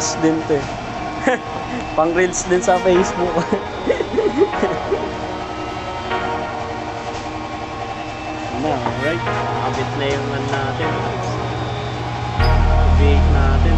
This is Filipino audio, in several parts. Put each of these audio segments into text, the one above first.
reels din to eh. Pang reels din sa Facebook. na, alright. Abit na yung ano natin. Bake natin.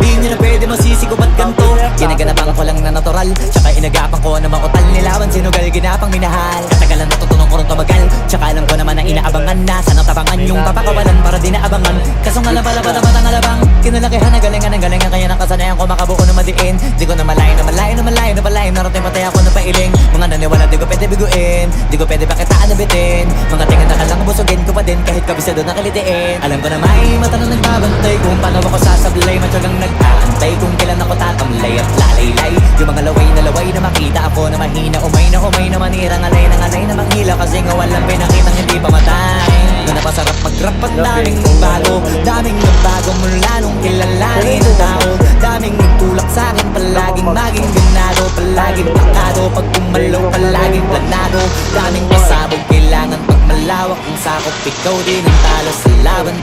Di nyo na pwede masisiko ba't ganto Ginaganapan ko lang na natural. Tsaka inagapan ko na makutal Nilawan sinugal ginapang minahal. Katagalan natutunan ko rin tumagal. Tsaka alam ko naman na inaabangan na Sana tabangan. Yung papakawalan para di naabangan Kaso nga lang pala pala matang alabang Kinalakihan na galingan ng galingan Kaya nakasanayan ko makabuo na madiin. Di ko na malayo na malayo na malayo na malayo Narating patay ako na pailing. Mga naniwala di ko pwede biguin. Di ko pwede pakitaan na bitin Mga tingin na kalang busugin ko pa din. Kahit kabisado na kalitiin. Alam ko na may mata na nagbabantay Kung paano ako sasablay. Matyagang nag-aantay Kung kailan ako tatamlay. at lalaylay Yung mga laway na laway na makita ako na mahina. Umay na umay na manira Ngalay na ngalay na manghila. Kasi nga walang pinakitang hindi pa matay. Na napasarap mag-rap at daming bago. Daming nagbago mula nung kilalanin ang tao. Daming nagtulak sa akin Palaging maging ganado Palaging pakado Pag kumalaw palaging planado. Daming pasabog Kailangan pag malawak. Ang sakop Ikaw din ang talo sa laban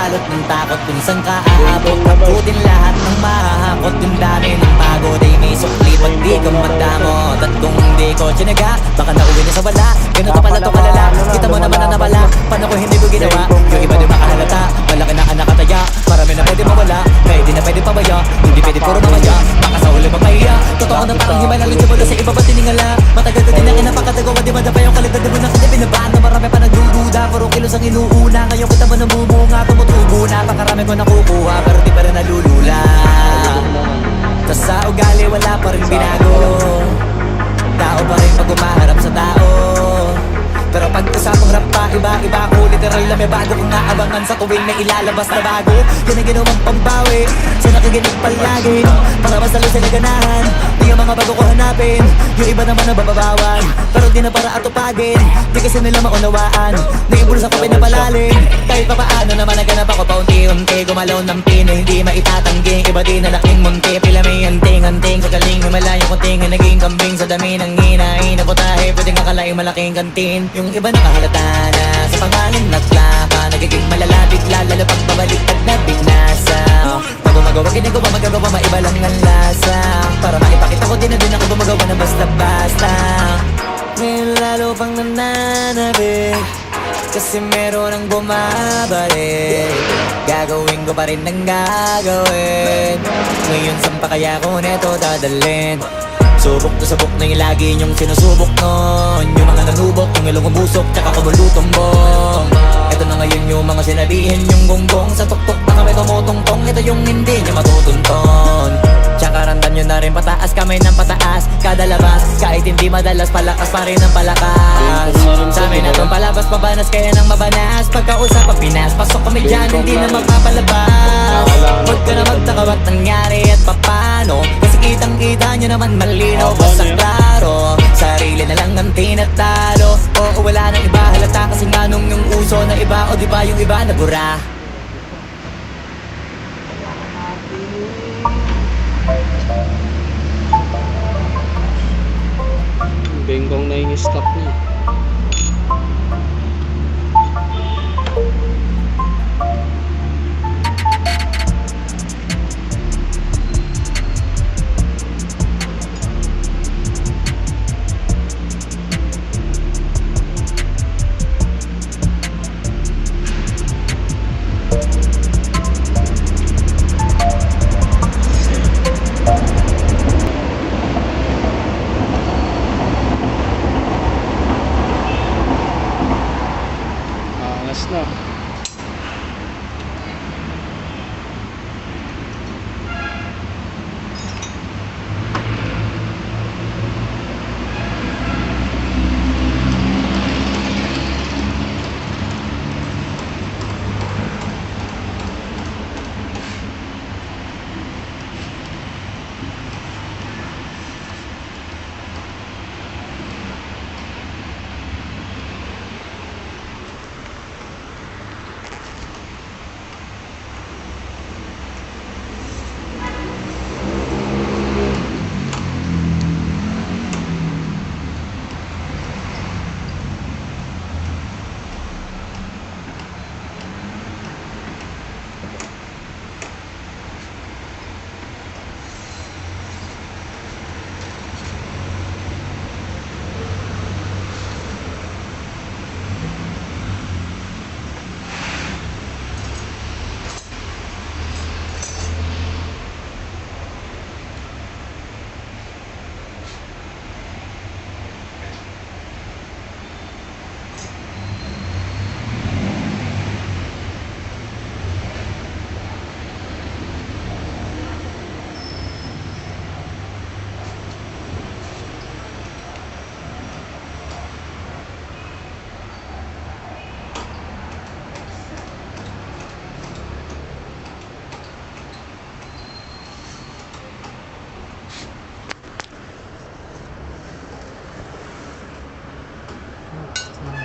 Pag nabalot ng takot Kung saan ka aabot Takutin lahat ng mahahakot. Yung dami ng pagod Ay may sukli pag di ka madamot At kung hindi ko tinaga Baka nauwi na sa wala. Ganito pala to kalala Kita mo naman na nawala. Paano ko hindi ko ginawa Yung iba di makahalata. Malaki na ka nakataya Marami na pwede mawala. Kaya di na pwede pabaya Hindi pwede puro mamaya. Baka sa huli mapahiya Totoo na parang himay lang Simula sa iba ba tiningala. Matagal ko din ang inapakatago Di ba na pa yung kalagdag mo na Na kilos ang inuuna. Ngayon kita mo namumunga Tumutubo na. Pakarami ko nakukuha Pero di pa rin nalulula. Tas sa ugali wala pa rin binago. Tao pa rin pag umaharap sa tao. Pero pag usapang rap pa, iba-iba ako. Literal na may bago kong naabangan sa tuwing may ilalabas na bago. Yan ang ginawang pambawi. Sa nakikinig palagi. Para mas lalo sila ganahan Di ang mga bago ko hanapin. Yung iba naman na bababawan. Pero di na para atupagin. Di kasi nila maunawaan Naibulsa ko pinapalalim. Kahit pa paano naman naganap ako paunti-unti Gumalaw ng pino, hindi maitatanggi Iba din na laking munti. Pila may anting-anting Sa galing malayo kunting Naging kambing sa dami ng hinahin Ako tayo pwedeng akalaing malaking kantin. Yung iba nakahalata na Sa pangalan naglaka Nagiging malalapit lalo pag pabaliktad na binasa Pag gumagawa ginagawa magagawa Maiba lang ang lasa. Para maipakita ko din na din ako gumagawa na basta-basta. Ngayon lalo pang nananabik kasi meron ang bumabalik. Gagawin ko pa rin ang gagawin. Ngayon saan pa kaya ko neto dadalhin? Subok to subok na yung lagi niyong sinusubok nun Yung mga nanubok, yung ilong umusok, tsaka kumulutong bong. Ito na ngayon yung mga sinabihin yung gonggong Sa tuktok na kami tumutungtong, ito yung hindi niya matutunton Tsaka randan nyo na rin pataas kamay ng pataas. Kada labas, kahit hindi madalas palakas pa rin ang palakas. Sa amin na itong palabas, pabanas kaya nang mabanas. Pagkausap ang Pinas, pasok kami dyan, hindi na magpapalabas. Huwag ka na magtaka ba't nangyari at papano. Kasi kitang kita nyo naman malinaw pa sa klaro. Sarili na lang ang tinatalo. Oo wala nang iba halata kasi nga nung yung uso na iba O di ba yung iba nabura Bengkong na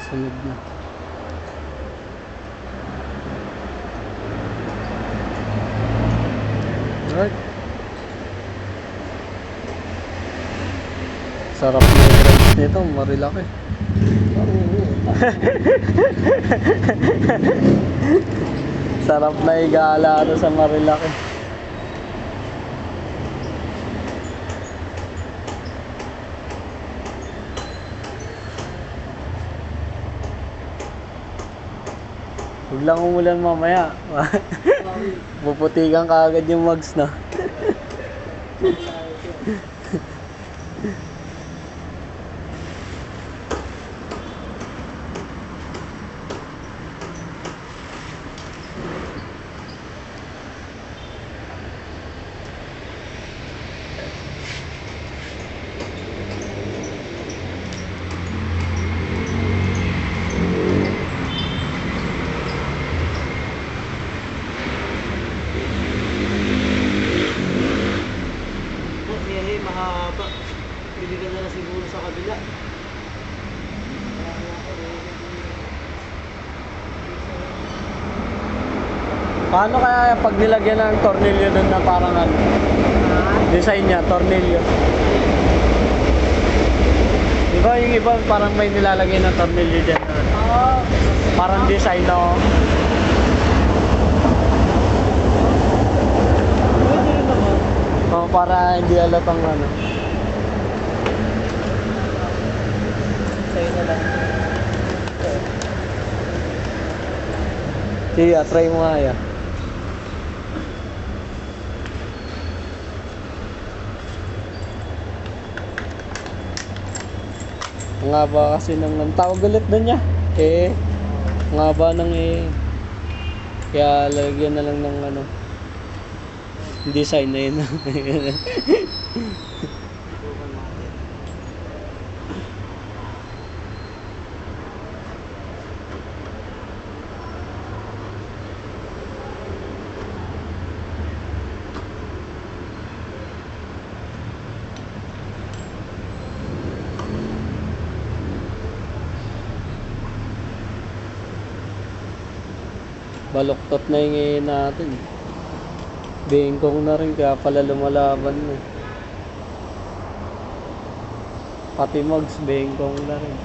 Sunod na. Alright. Sarap na yung rides nito, marilaki. Sarap na igala sa marilaki. Huwag lang umulan mamaya. Puputikan ka agad yung mugs na. Biyahe, mahaba. Pili ka na lang siguro sa kabila. Paano kaya pag nilagyan ng tornilyo doon na parang ano? Design niya, tornilyo. Di ba yung iba parang may nilalagay ng tornilyo dyan? na ano? Oo. Parang design naman. Oh, para hindi alatang ano. Sa'yo na lang. Sige, ah, try mo nga yan. Ang haba kasi ng ang tawag ulit doon niya. Eh, ang haba ng eh. Kaya lagyan na lang ng ano. Design na yun. Baloktot na yung eh natin. Bengkong na rin kaya pala lumalaban na. Pati mugs, bengkong na rin.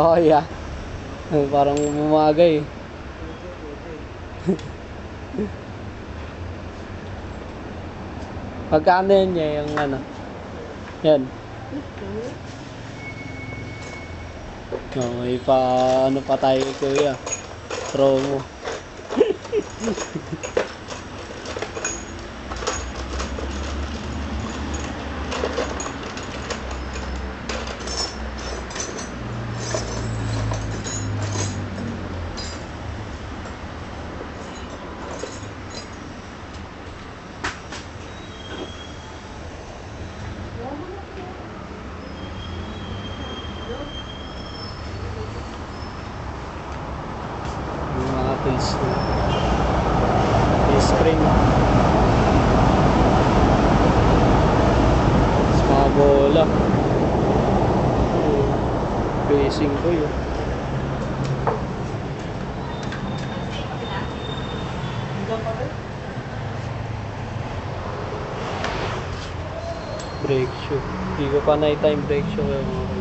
Oh, yeah. Parang umagay. Pagkano yan niya yung ano? Yan. Oh, may pa ano pa tayo kuya. Promo. Na. Yung spring. Tapos mga bola. Facing ko yun. Brake shoe. Hindi ko pa na-time brake shoe.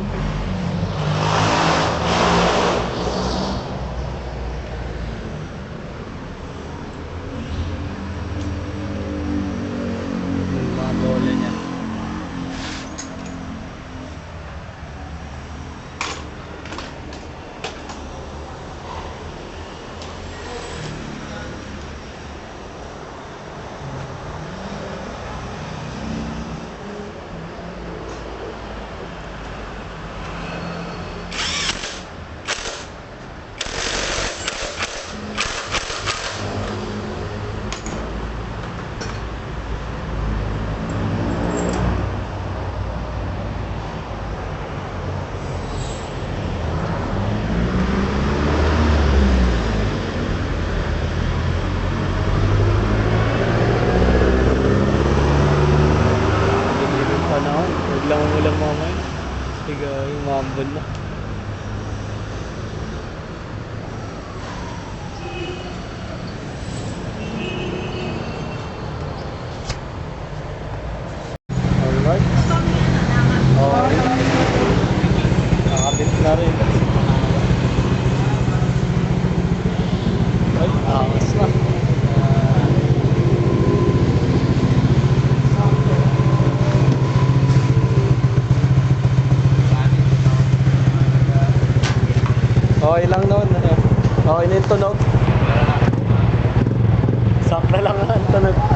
abandonnement. Okay lang noon. Okay na yung tunog. Sakto lang ang tunog.